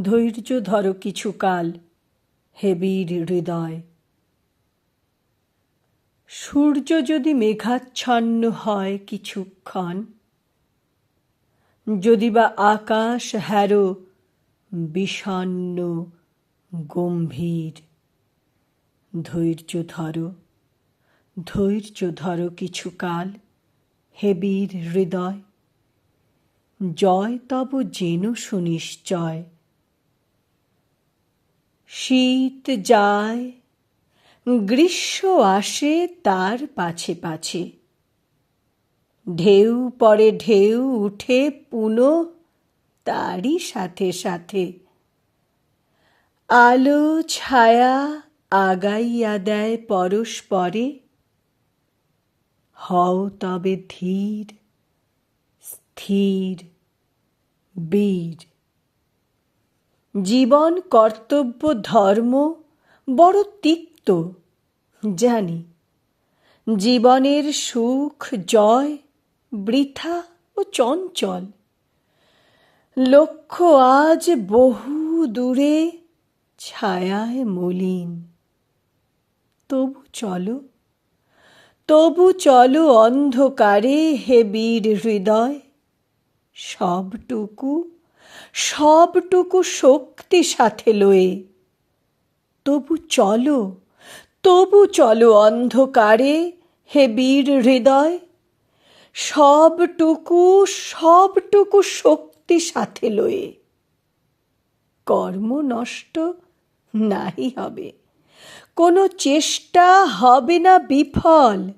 ধৈর্য ধরো কিছুকাল হে বীর হৃদয়। সূর্য যদি মেঘাচ্ছন্ন হয় কিছুক্ষণ, যদি বা আকাশ হ্যারো বিষণ্ন, গম্ভীর, ধৈর্য ধরো ধৈর্য ধরো কিছুকাল হে বীর হৃদয়। জয় তব যেন সুনিশ্চয় শীত যায়, গ্রীষ্ম আসে তার পাছে পাছে। ঢেউ পরে ঢেউ উঠে পুনো তারই সাথে সাথে। আলো, ছায়া আগাইয়া দেয় পরস্পরে। হও তবে ধীর, স্থির, বীর। জীবন, কর্তব্য, ধর্ম বড় তিক্ত। জানি, জীবনের সুখ, জয় বৃথা ও চঞ্চল। লক্ষ্য আজ বহু দূরে, ছায়ায় মলিন। তবু চলো তবু চলো অন্ধকারে হে বীর হৃদয়, সবটুকু সবটুকু শক্তি সাথে লয়ে। তবু চলো তবু চলো অন্ধকারে হে বীর হৃদয়। সবটুকু সবটুকু শক্তি সাথে লয়ে। কর্ম নষ্ট নাই হবে। কোনো চেষ্টা হবে না বিফল।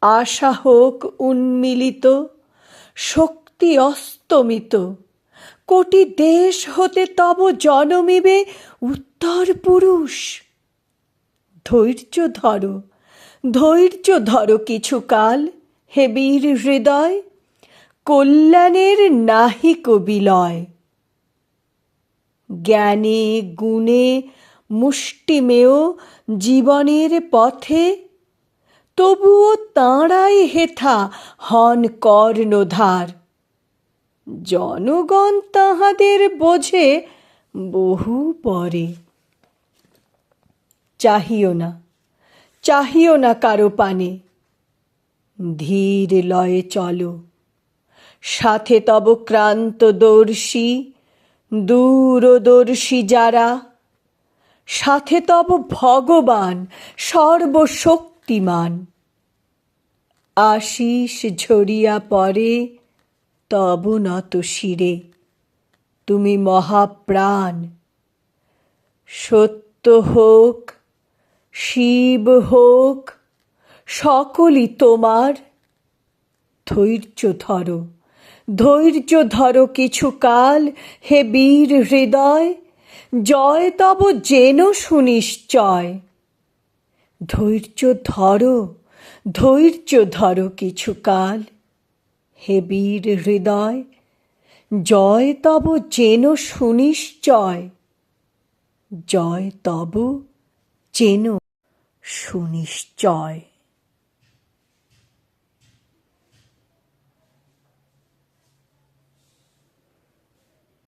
আশা হোক উন্মিলিত, শক্তি অস্তমিত। কোটি দেশ হতে তব জনমিবে উত্তর পুরুষ। ধৈর্য ধরো ধৈর্য ধরো কিছুকাল হে বীর হৃদয়, কল্যাণের নাহিক বিলয় জ্ঞানে, গুণে, মুষ্টিমেয় জীবনের পথে, তবুও তাঁরাই হেথা হন কর্ণধার। জনগণ তাহাদের বোঝে বহু পরে। চাহিও না চাহিও না কারও পানে। ধীর লয়ে চলো, সাথে তব ক্রান্তদর্শী, দূরদর্শী যারা। সাথে তব ভগবান, সর্বশক্তিমান। আশিস ঝরিয়া পড়ে তব নত শিরে। তুমি মহাপ্রাণ। সত্য হোক, শিব হোক, সকলই তোমার। ধৈর্য ধরো ধৈর্য ধরো কিছুকাল হে বীর হৃদয়, জয় তব যেন সুনিশ্চয়। ধৈর্য ধরো ধৈর্য ধরো কিছুকাল হে বীর হৃদয় জয় তব চেন সুনিশ্চয় জয় তব চেন সুনিশ্চয়।